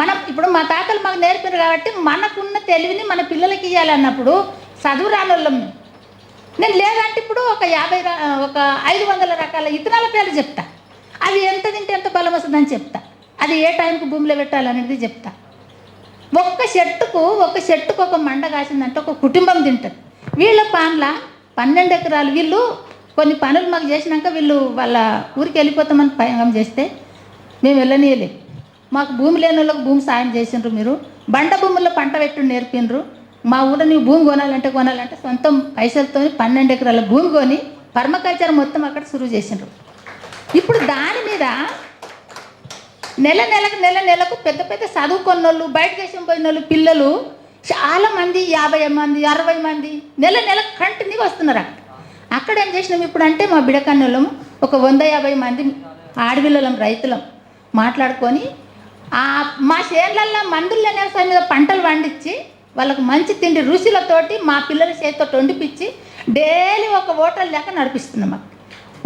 మనం ఇప్పుడు మా తాతలు మాకు నేర్పారు కాబట్టి మనకున్న తెలివిని మన పిల్లలకి ఇవ్వాలన్నప్పుడు చదువు రాని వాళ్ళం నేను లేదంటే ఇప్పుడు ఒక యాభై ఒక ఐదు వందల రకాల ఇత్తనాల పేర్లు చెప్తా. అవి ఎంత తింటే ఎంత బలం వస్తుందని చెప్తా. అది ఏ టైంకి భూమిలో పెట్టాలనేది చెప్తా. ఒక్క చెట్టుకు ఒక చెట్టుకు ఒక మండ కాసిందంటే ఒక కుటుంబం తింటుంది. వీళ్ళ పాన్ల పన్నెండు ఎకరాలు వీళ్ళు కొన్ని పనులు మాకు చేసినాక వీళ్ళు వాళ్ళ ఊరికి వెళ్ళిపోతామని పయంగం చేస్తే మేము వెళ్ళనీయలేము మాకు భూమి లేని వాళ్ళకి భూమి సాయం చేసిండ్రు మీరు. బండ భూముల్లో పంట పెట్టు నేర్పిండ్రు. మా ఊళ్ళో నీవు భూమి కొనాలంటే కొనాలంటే సొంతం పైసలతో పన్నెండు ఎకరాల భూమి కొని పర్మకల్చర్ మొత్తం అక్కడ సురువు చేసిండ్రు. ఇప్పుడు దాని మీద నెల నెలకు నెల నెలకు పెద్ద పెద్ద చదువుకున్న వాళ్ళు బయట దేశం పోయిన వాళ్ళు పిల్లలు చాలా మంది యాభై మంది అరవై మంది నెల నెలకు కంటిన్యూ వస్తున్నారు అక్కడ. అక్కడ ఏం చేసినాం ఇప్పుడు అంటే మా బిడకన్నులం ఒక వంద యాభై మంది ఆడపిల్లలం రైతులం మాట్లాడుకొని మా చేనులలో మందులు అనే వ్యవసాయం మీద పంటలు పండించి వాళ్ళకు మంచి తిండి రుచులతోటి మా పిల్లల చేతితో వండిపించి డైలీ ఒక హోటల్ లెక్క నడిపిస్తున్నాం మాకు.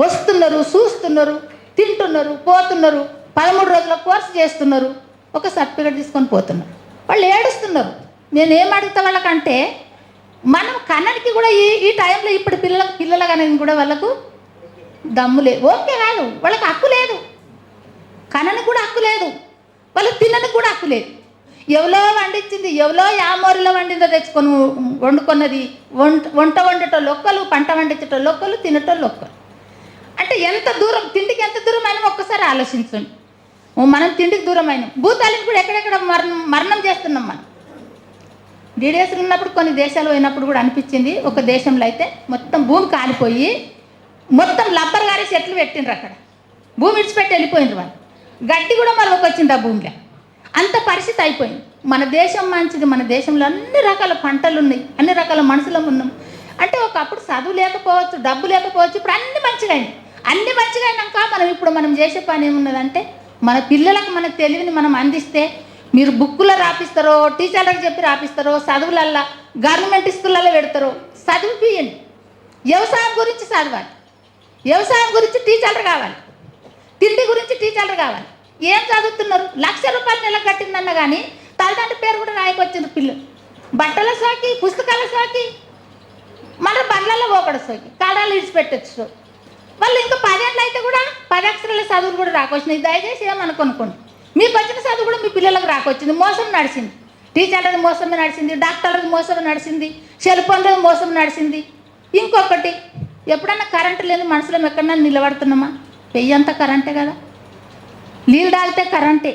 వస్తున్నారు చూస్తున్నారు తింటున్నారు పోతున్నారు పదమూడు రోజుల కోర్సు చేస్తున్నారు. ఒక సర్టిఫికేట్ తీసుకొని పోతున్నారు. వాళ్ళు ఏడుస్తున్నారు. నేను ఏం అడుగుతా వాళ్ళకంటే మనం కన్నడికి కూడా ఈ ఈ టైంలో ఇప్పుడు పిల్లలకు పిల్లల కనకి కూడా వాళ్ళకు దమ్ము లేదు ఓకే కాదు వాళ్ళకి హక్కు లేదు. కన్నని కూడా హక్కు లేదు. వాళ్ళు తినని కూడా హక్కు లేదు. ఎవలో వండించింది ఎవలో యామోరిలో వండిందో తెచ్చుకొని వండుకున్నది వంట వంట వండేటోళ్ళు ఒక్కరు పంట వండించేటోళ్ళు ఒక్కలు తినటం ఒక్కలు అంటే ఎంత దూరం తిండికి ఎంత దూరం అయినా ఒక్కసారి ఆలోచించండి. ఓ మనం తిండికి దూరం అయినాం భూతాలను కూడా ఎక్కడెక్కడ మరణం మరణం చేస్తున్నాం మనం. డీడీఎస్లు ఉన్నప్పుడు కొన్ని దేశాలు పోయినప్పుడు కూడా అనిపించింది ఒక దేశంలో అయితే మొత్తం భూమి కాలిపోయి మొత్తం లబ్బర్ గారి చెట్లు పెట్టిండ్రు అక్కడ. భూమి విడిచిపెట్టి వెళ్ళిపోయిండ్రు వాళ్ళు. గడ్డి కూడా మరొక వచ్చింది ఆ భూమిలో? అంత పరిస్థితి అయిపోయింది. మన దేశం మంచిది మన దేశంలో అన్ని రకాల పంటలు ఉన్నాయి అన్ని రకాల మనుషులం ఉన్నాం అంటే ఒకప్పుడు చదువు లేకపోవచ్చు డబ్బు లేకపోవచ్చు ఇప్పుడు అన్ని మంచిగా అయింది అన్ని మంచిగా అయినాక మనం ఇప్పుడు మనం చేసే పని ఏమున్నదంటే మన పిల్లలకు మన తెలివిని మనం అందిస్తే మీరు బుక్కులో రాపిస్తారో టీచర్లకు చెప్పి రాపిస్తారో చదువులల్లా గవర్నమెంట్ స్కూళ్ళల్లో పెడతారో చదివిపియండి. వ్యవసాయం గురించి చదవాలి. వ్యవసాయం గురించి టీచర్లు కావాలి. తిండి గురించి టీచర్లు కావాలి. ఏం చదువుతున్నారు? లక్ష రూపాయలు నెల కట్టిందన్న కానీ తల్లిదండ్రి పేరు కూడా రాయకొచ్చింది పిల్లలు బట్టల సోకి పుస్తకాల సోకి మన బండ్లలో ఒకడు సోకి. కాడాలు ఇడిచిపెట్టచ్చు. వాళ్ళు ఇంకా పదేళ్ళు అయితే కూడా పది అక్షరాల చదువులు కూడా రాకొచ్చినాయి. దయచేసి ఏమనుకోనుకోండి. మీకు వచ్చిన చదువు కూడా మీ పిల్లలకు రాకొచ్చింది. మోసం నడిచింది. టీచర్లది మోసం నడిచింది. డాక్టర్లది మోసం నడిచింది. సెల్ ఫోన్లది మోసం నడిచింది. ఇంకొకటి ఎప్పుడన్నా కరెంటు లేదు మనుషులం ఎక్కడన్నా నిలబడుతున్నామా? వెయ్యంతా కరెంటే కదా. నీళ్ళు తాగితే కరెంటే.